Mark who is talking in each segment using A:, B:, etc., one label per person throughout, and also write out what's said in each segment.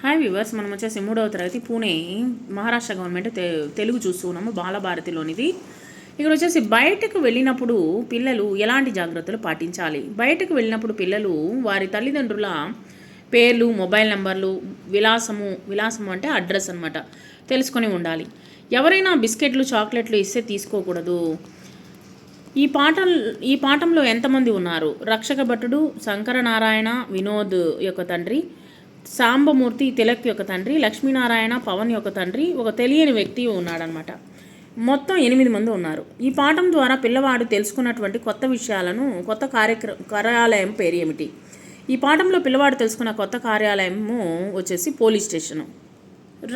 A: Hi viewers మనం వచ్చేసి మూడవ తరగతి పూణే మహారాష్ట్ర గవర్నమెంట్ తెలుగు చూస్తున్నాము బాలభారతిలోనిది. ఇక్కడ వచ్చేసి బయటకు వెళ్ళినప్పుడు పిల్లలు ఎలాంటి జాగ్రత్తలు పాటించాలి? బయటకు వెళ్ళినప్పుడు పిల్లలు వారి తల్లిదండ్రుల పేర్లు మొబైల్ నెంబర్లు విలాసము విలాసము అంటే అడ్రస్ అనమాట తెలుసుకొని ఉండాలి. ఎవరైనా బిస్కెట్లు చాక్లెట్లు ఇస్తే తీసుకోకూడదు. ఈ పాఠం ఈ పాఠంలో ఎంతమంది ఉన్నారు? రక్షక భటుడు శంకరనారాయణ వినోద్ యొక్క తండ్రి సాంబమూర్తి తిలక్ యొక్క తండ్రి లక్ష్మీనారాయణ పవన్ యొక్క తండ్రి ఒక తెలియని వ్యక్తి ఉన్నాడనమాట మొత్తం ఎనిమిది మంది ఉన్నారు. ఈ పాఠం ద్వారా పిల్లవాడు తెలుసుకున్నటువంటి కొత్త విషయాలను కొత్త కార్యక్ర కార్యాలయం పేరు ఏమిటి? ఈ పాఠంలో పిల్లవాడు తెలుసుకున్న కొత్త కార్యాలయము వచ్చేసి పోలీస్ స్టేషను.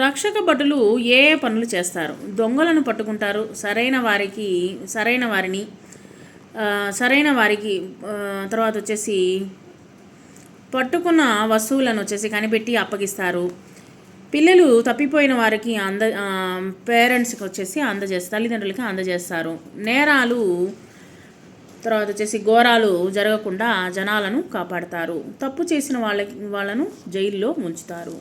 A: రక్షక భటులు ఏ ఏ పనులు చేస్తారు? దొంగలను పట్టుకుంటారు సరైన వారికి సరైన వారిని సరైన వారికి తర్వాత వచ్చేసి పట్టుకున్న వస్తువులను వచ్చేసి కనిపెట్టి అప్పగిస్తారు. పిల్లలు తప్పిపోయిన వారికి అంద పేరెంట్స్కి వచ్చేసి అందజేస్తారు తల్లిదండ్రులకి అందజేస్తారు. నేరాలు తర్వాత వచ్చేసి ఘోరాలు జరగకుండా జనాలను కాపాడతారు. తప్పు చేసిన వాళ్ళకి వాళ్ళను జైల్లో ఉంచుతారు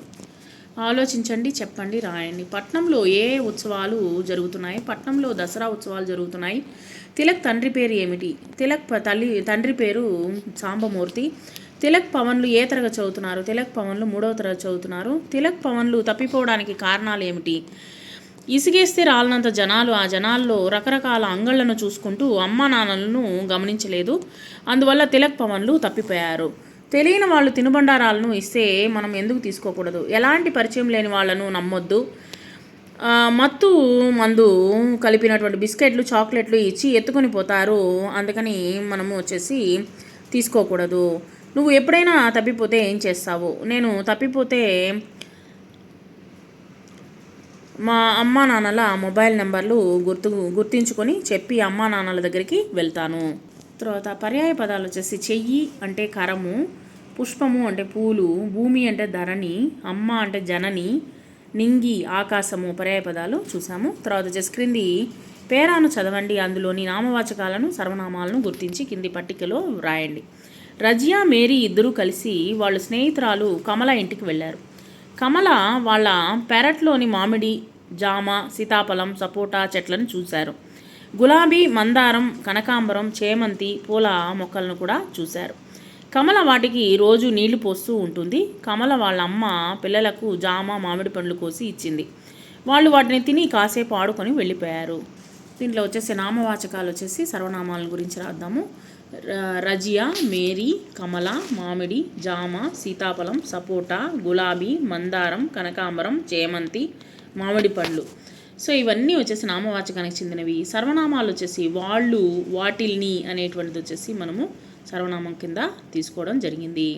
A: ఆలోచించండి చెప్పండి రాయండి. పట్నంలో ఏ ఉత్సవాలు జరుగుతున్నాయి? పట్నంలో దసరా ఉత్సవాలు జరుగుతున్నాయి. తిలక్ తండ్రి పేరు ఏమిటి? తిలక్ తల్లి తండ్రి పేరు సాంబమూర్తి. తిలక్ పవన్లు ఏ తరగతి చదువుతున్నారు? తిలక్ పవన్లు మూడవ తరగతి చదువుతున్నారు. తిలక్ పవన్లు తప్పిపోవడానికి కారణాలు ఏమిటి? ఇసుగేస్తే రాలనంత జనాలు ఆ జనాల్లో రకరకాల అంగళ్ళను చూసుకుంటూ అమ్మా నాన్నలను గమనించలేదు. అందువల్ల తిలక్ పవన్లు తప్పిపోయారు. తెలియని వాళ్ళు తినుబండారాలను ఇస్తే మనం ఎందుకు తీసుకోకూడదు? ఎలాంటి పరిచయం లేని వాళ్ళను నమ్మొద్దు. మత్తు మందు కలిపినటువంటి బిస్కెట్లు చాక్లెట్లు ఇచ్చి ఎత్తుకొని పోతారు. అందుకని మనము వచ్చేసి తీసుకోకూడదు. నువ్వు ఎప్పుడైనా తప్పిపోతే ఏం చేస్తావు? నేను తప్పిపోతే మా అమ్మా నాన్నల మొబైల్ నెంబర్లు గుర్తు గుర్తించుకొని చెప్పి అమ్మా నాన్నల దగ్గరికి వెళ్తాను. తర్వాత పర్యాయ పదాలు వచ్చేసి చెయ్యి అంటే కరము పుష్పము అంటే పూలు భూమి అంటే ధరణి అమ్మ అంటే జనని నింగి ఆకాశము పర్యాయ పదాలు చూసాము. తర్వాత వచ్చేసి క్రింది పేరాను చదవండి అందులోని నామవాచకాలను సర్వనామాలను గుర్తించి కింది పట్టికలో వ్రాయండి. రజియా మేరీ ఇద్దరూ కలిసి వాళ్ళు స్నేహితురాలు కమల ఇంటికి వెళ్ళారు. కమల వాళ్ళ పెరట్లోని మామిడి జామ సీతాఫలం సపోటా చెట్లను చూశారు. గులాబీ మందారం కనకాంబరం చేమంతి పూల మొక్కలను కూడా చూశారు. కమల వాటికి రోజు నీళ్ళు పోస్తూ ఉంటుంది. కమల వాళ్ళ అమ్మ పిల్లలకు జామ మామిడి పండ్లు కోసి ఇచ్చింది. వాళ్ళు వాటిని తిని కాసేపు ఆడుకొని వెళ్ళిపోయారు. దీంట్లో వచ్చేసి నామవాచకాలు వచ్చేసి సర్వనామాల గురించి రాద్దాము. రజియా మేరీ కమల మామిడి జామ సీతాఫలం సపోటా గులాబీ మందారం కనకాంబరం చేమంతి మామిడి పండ్లు. సో ఇవన్నీ వచ్చేసి నామవాచకానికి చెందినవి. సర్వనామాలు వచ్చేసి వాళ్ళు వాటిల్ని అనేటువంటిది వచ్చేసి మనము సర్వనామం కింద తీసుకోవడం జరిగింది.